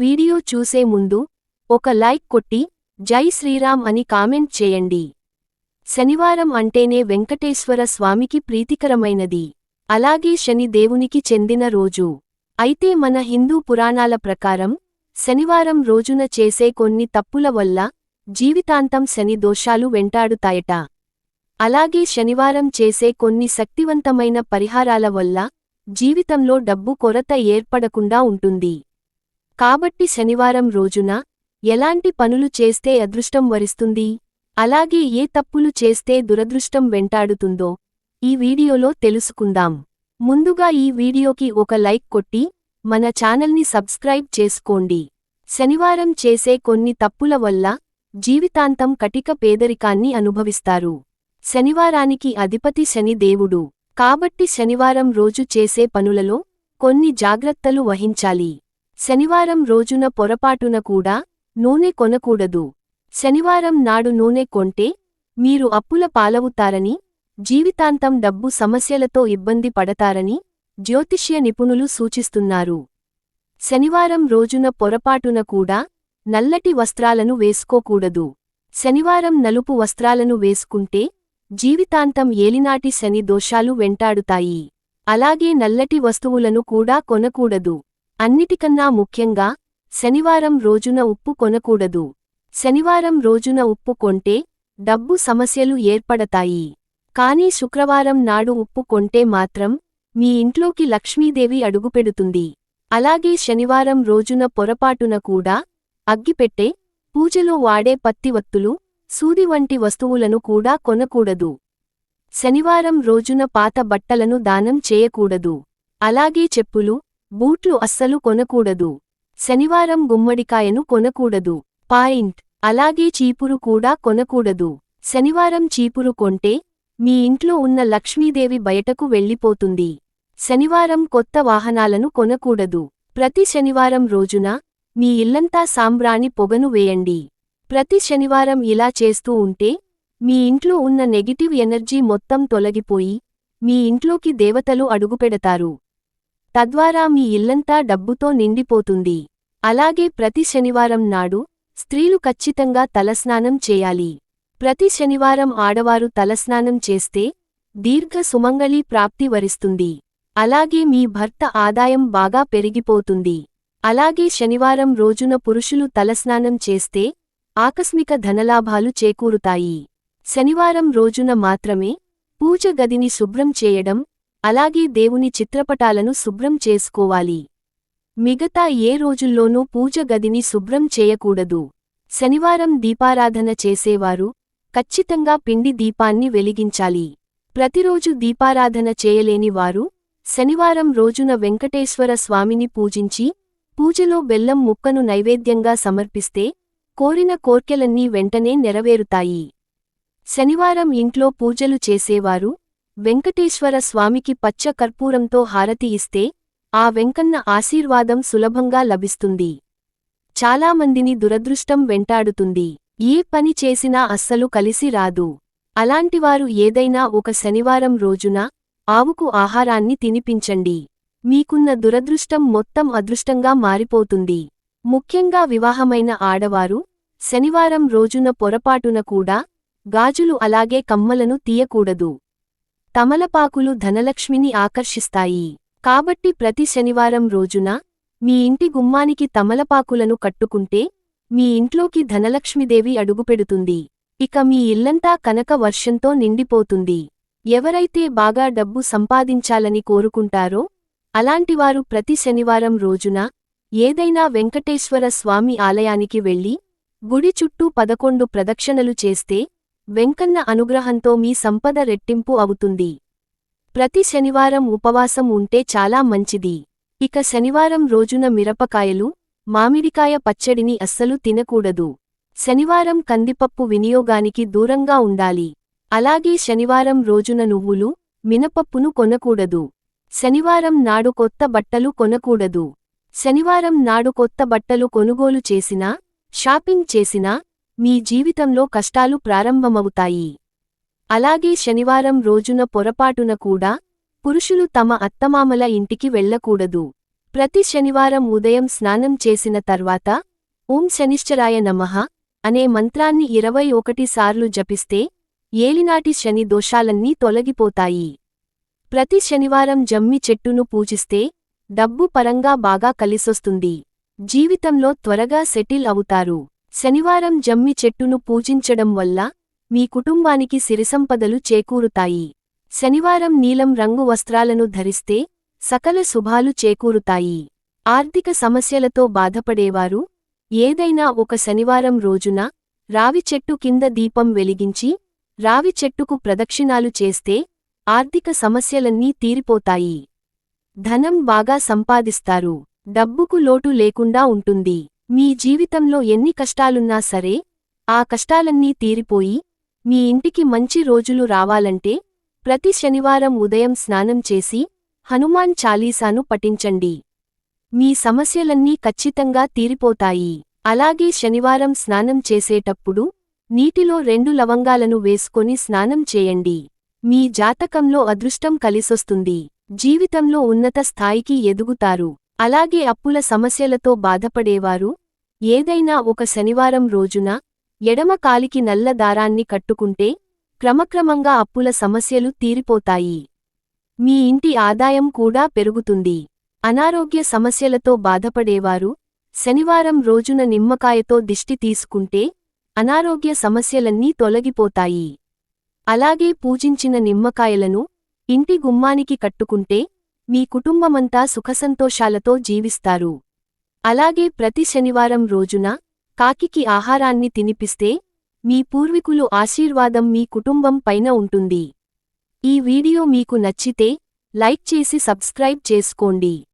Video చూసే ముందు ఒక లైక్ కొట్టి జై శ్రీరామ్ అని కామెంట్ చేయండి. శనివారం అంటేనే వెంకటేశ్వర స్వామికి ప్రీతికరమైనది. అలాగే శని దేవునికి చెందిన రోజు. అయితే మన హిందూ పురాణాల ప్రకారం శనివారం రోజున చేసే కొన్ని తప్పుల వల్ల జీవితాంతం శని దోషాలు వెంటాడుతాయట. అలాగే శనివారం చేసే కొన్ని శక్తివంతమైన పరిహారాల వల్ల జీవితంలో డబ్బు కొరత ఏర్పడకుండా ఉంటుంది. కాబట్టి శనివారం రోజున ఎలాంటి పనులు చేస్తే అదృష్టం వరిస్తుంది? అలాగే ఏ తప్పులు చేస్తే దురదృష్టం వెంటాడుతుందో ఈ వీడియోలో తెలుసుకుందాం. ముందుగా ఈ వీడియోకి ఒక లైక్ కొట్టి మన ఛానల్ని సబ్స్క్రైబ్ చేసుకోండి. శనివారం చేసే కొన్ని తప్పుల వల్ల జీవితాంతం కటిక పేదరికాన్ని అనుభవిస్తారు. శనివారానికి అధిపతి శని దేవుడు. కాబట్టి శనివారం రోజు చేసే పనులలో కొన్ని జాగ్రత్తలు వహించాలి. శనివారం రోజున పొరపాటున కూడా నూనె కొనకూడదు. శనివారం నాడు నూనె కొంటే మీరు అప్పుల పాలవుతారని జీవితాంతం డబ్బు సమస్యలతో ఇబ్బంది పడతారని జ్యోతిష్య నిపుణులు సూచిస్తున్నారు. శనివారం రోజున పొరపాటున కూడా నల్లటి వస్త్రాలను వేసుకోకూడదు. శనివారం నలుపు వస్త్రాలను వేసుకుంటే జీవితాంతం ఏలినాటి శని దోషాలు వెంటాడుతాయి. అలాగే నల్లటి వస్తువులను కూడా కొనకూడదు. అన్నిటికన్నా ముఖ్యంగా శనివారం రోజున ఉప్పు కొనకూడదు. శనివారం రోజున ఉప్పు కొంటే డబ్బు సమస్యలు ఏర్పడతాయి. కానీ శుక్రవారం నాడు ఉప్పు కొంటే మాత్రం మీ ఇంట్లోకి లక్ష్మీదేవి అడుగుపెడుతుంది. అలాగే శనివారం రోజున పొరపాటున కూడా అగ్గిపెట్టే పూజలో వాడే పత్తివత్తులు సూది వంటి వస్తువులను కూడా కొనకూడదు. శనివారం రోజున పాత బట్టలను దానం చేయకూడదు. అలాగే చెప్పులు బూట్లు అస్సలు కొనకూడదు. శనివారం గుమ్మడికాయను కొనకూడదు. పాయింట్. అలాగే చీపురు కూడా కొనకూడదు. శనివారం చీపురు కొంటే మీ ఇంట్లో ఉన్న లక్ష్మీదేవి బయటకు వెళ్ళిపోతుంది. శనివారం కొత్త వాహనాలను కొనకూడదు. ప్రతి శనివారం రోజున మీ ఇల్లంతా సాంబ్రాణి పొగను వేయండి. ప్రతి శనివారం ఇలా చేస్తూ ఉంటే మీ ఇంట్లో ఉన్న నెగిటివ్ ఎనర్జీ మొత్తం తొలగిపోయి మీ ఇంట్లోకి దేవతలు అడుగుపెడతారు. తద్వారా మీ ఇల్లంతా డబ్బుతో నిండిపోతుంది. అలాగే ప్రతి శనివారం నాడు స్త్రీలు ఖచ్చితంగా తలస్నానం చేయాలి. ప్రతి శనివారం ఆడవారు తలస్నానం చేస్తే దీర్ఘ సుమంగళీ ప్రాప్తి వరిస్తుంది. అలాగే మీ భర్త ఆదాయం బాగా పెరిగిపోతుంది. అలాగే శనివారం రోజున పురుషులు తలస్నానం చేస్తే ఆకస్మిక ధనలాభాలు చేకూరుతాయి. శనివారం రోజున మాత్రమే పూజ గదిని శుభ్రం చేయడం అలాగే దేవుని చిత్రపటాలను శుభ్రం చేసుకోవాలి. మిగతా ఏ రోజుల్లోనూ పూజ గదిని శుభ్రం చేయకూడదు. శనివారం దీపారాధన చేసేవారు ఖచ్చితంగా పిండి దీపాన్ని వెలిగించాలి. ప్రతిరోజు దీపారాధన చేయలేని వారు శనివారం రోజున వెంకటేశ్వర స్వామిని పూజించి పూజలో బెల్లం ముక్కను నైవేద్యంగా సమర్పిస్తే కోరిన కోర్కెలన్నీ వెంటనే నెరవేరుతాయి. శనివారం ఇంట్లో పూజలు చేసేవారు వెంకటేశ్వర స్వామికి పచ్చ కర్పూరంతో హారతి ఇస్తే ఆ వెంకన్న ఆశీర్వాదం సులభంగా లభిస్తుంది. చాలామందిని దురదృష్టం వెంటాడుతుంది. ఏ పని చేసినా అస్సలు కలిసి రాదు. అలాంటివారు ఏదైనా ఒక శనివారం రోజున ఆవుకు ఆహారాన్ని తినిపించండి. మీకున్న దురదృష్టం మొత్తం అదృష్టంగా మారిపోతుంది. ముఖ్యంగా వివాహమైన ఆడవారు శనివారం రోజున పొరపాటున కూడా గాజులు అలాగే కమ్మలను తీయకూడదు. తమలపాకులు ధనలక్ష్మిని ఆకర్షిస్తాయి. కాబట్టి ప్రతి శనివారం రోజున మీ ఇంటి గుమ్మానికి తమలపాకులను కట్టుకుంటే మీ ఇంట్లోకి ధనలక్ష్మిదేవి అడుగుపెడుతుంది. ఇక మీ ఇల్లంతా కనక వర్షంతో నిండిపోతుంది. ఎవరైతే బాగా డబ్బు సంపాదించాలని కోరుకుంటారో అలాంటివారు ప్రతి శనివారం రోజున ఏదైనా వెంకటేశ్వర స్వామి ఆలయానికి వెళ్ళి గుడి చుట్టూ పదకొండు ప్రదక్షిణలు చేస్తే వెంకన్న అనుగ్రహంతో మీ సంపద రెట్టింపు అవుతుంది. ప్రతి శనివారం ఉపవాసం ఉంటే చాలా మంచిది. ఇక శనివారం రోజున మిరపకాయలు మామిడికాయ పచ్చడిని అస్సలు తినకూడదు. శనివారం కందిపప్పు వినియోగానికి దూరంగా ఉండాలి. అలాగే శనివారం రోజున నువ్వులు మినపప్పును కొనకూడదు. శనివారం నాడు కొత్త బట్టలు కొనకూడదు. శనివారం నాడు కొత్త బట్టలు కొనుగోలు చేసినా షాపింగ్ చేసినా మీ జీవితంలో కష్టాలు ప్రారంభమవుతాయి. అలాగే శనివారం రోజున పొరపాటున కూడా పురుషులు తమ అత్తమామల ఇంటికి వెళ్ళకూడదు. ప్రతి శనివారం ఉదయం స్నానం చేసిన తర్వాత ఓం శనిశ్చరాయ నమః అనే మంత్రాన్ని ఇరవై ఒకటి సార్లు జపిస్తే ఏలినాటి శని దోషాలన్నీ తొలగిపోతాయి. ప్రతి శనివారం జమ్మి చెట్టును పూజిస్తే డబ్బు పరంగా బాగా కలిసొస్తుంది. జీవితంలో త్వరగా సెటిల్ అవుతారు. శనివారం జమ్మి చెట్టును పూజించడం వల్ల మీ కుటుంబానికి సిరిసంపదలు చేకూరుతాయి. శనివారం నీలం రంగు వస్త్రాలను ధరిస్తే సకల శుభాలు చేకూరుతాయి. ఆర్థిక సమస్యలతో బాధపడేవారు ఏదైనా ఒక శనివారం రోజున రావి చెట్టు కింద దీపం వెలిగించి రావి చెట్టుకు ప్రదక్షిణాలు చేస్తే ఆర్థిక సమస్యలన్నీ తీరిపోతాయి. ధనం బాగా సంపాదిస్తారు. డబ్బుకు లోటు లేకుండా ఉంటుంది. మీ జీవితంలో ఎన్ని కష్టాలున్నా సరే ఆ కష్టాలన్నీ తీరిపోయి మీ ఇంటికి మంచి రోజులు రావాలంటే ప్రతి శనివారం ఉదయం స్నానం చేసి హనుమాన్ చాలీసాను పఠించండి. మీ సమస్యలన్నీ ఖచ్చితంగా తీరిపోతాయి. అలాగే శనివారం స్నానం చేసేటప్పుడు నీటిలో రెండు లవంగాలను వేసుకొని స్నానం చేయండి. మీ జాతకంలో అదృష్టం కలిసొస్తుంది. జీవితంలో ఉన్నత స్థాయికి ఎదుగుతారు. అలాగే అప్పుల సమస్యలతో బాధపడేవారు. ఏదైనా ఒక శనివారం రోజున ఎడమ కాలికి నల్ల దారాన్ని కట్టుకుంటే క్రమక్రమంగా అప్పుల సమస్యలు తీరిపోతాయి. మీ ఇంటి ఆదాయం కూడా పెరుగుతుంది. అనారోగ్య సమస్యలతో బాధపడేవారు శనివారం రోజున నిమ్మకాయతో దిష్టి తీసుకుంటే అనారోగ్య సమస్యలన్నీ తొలగిపోతాయి. అలాగే పూజించిన నిమ్మకాయలను ఇంటి గుమ్మానికి కట్టుకుంటే మీ కుటుంబమంతా సుఖసంతోషాలతో జీవిస్తారు. అలాగే ప్రతి శనివారం రోజున కాకికి ఆహారాన్ని తినిపిస్తే మీ పూర్వీకులు ఆశీర్వాదం మీ కుటుంబం పైన ఉంటుంది. ఈ వీడియో మీకు నచ్చితే లైక్ చేసి సబ్స్క్రైబ్ చేసుకోండి.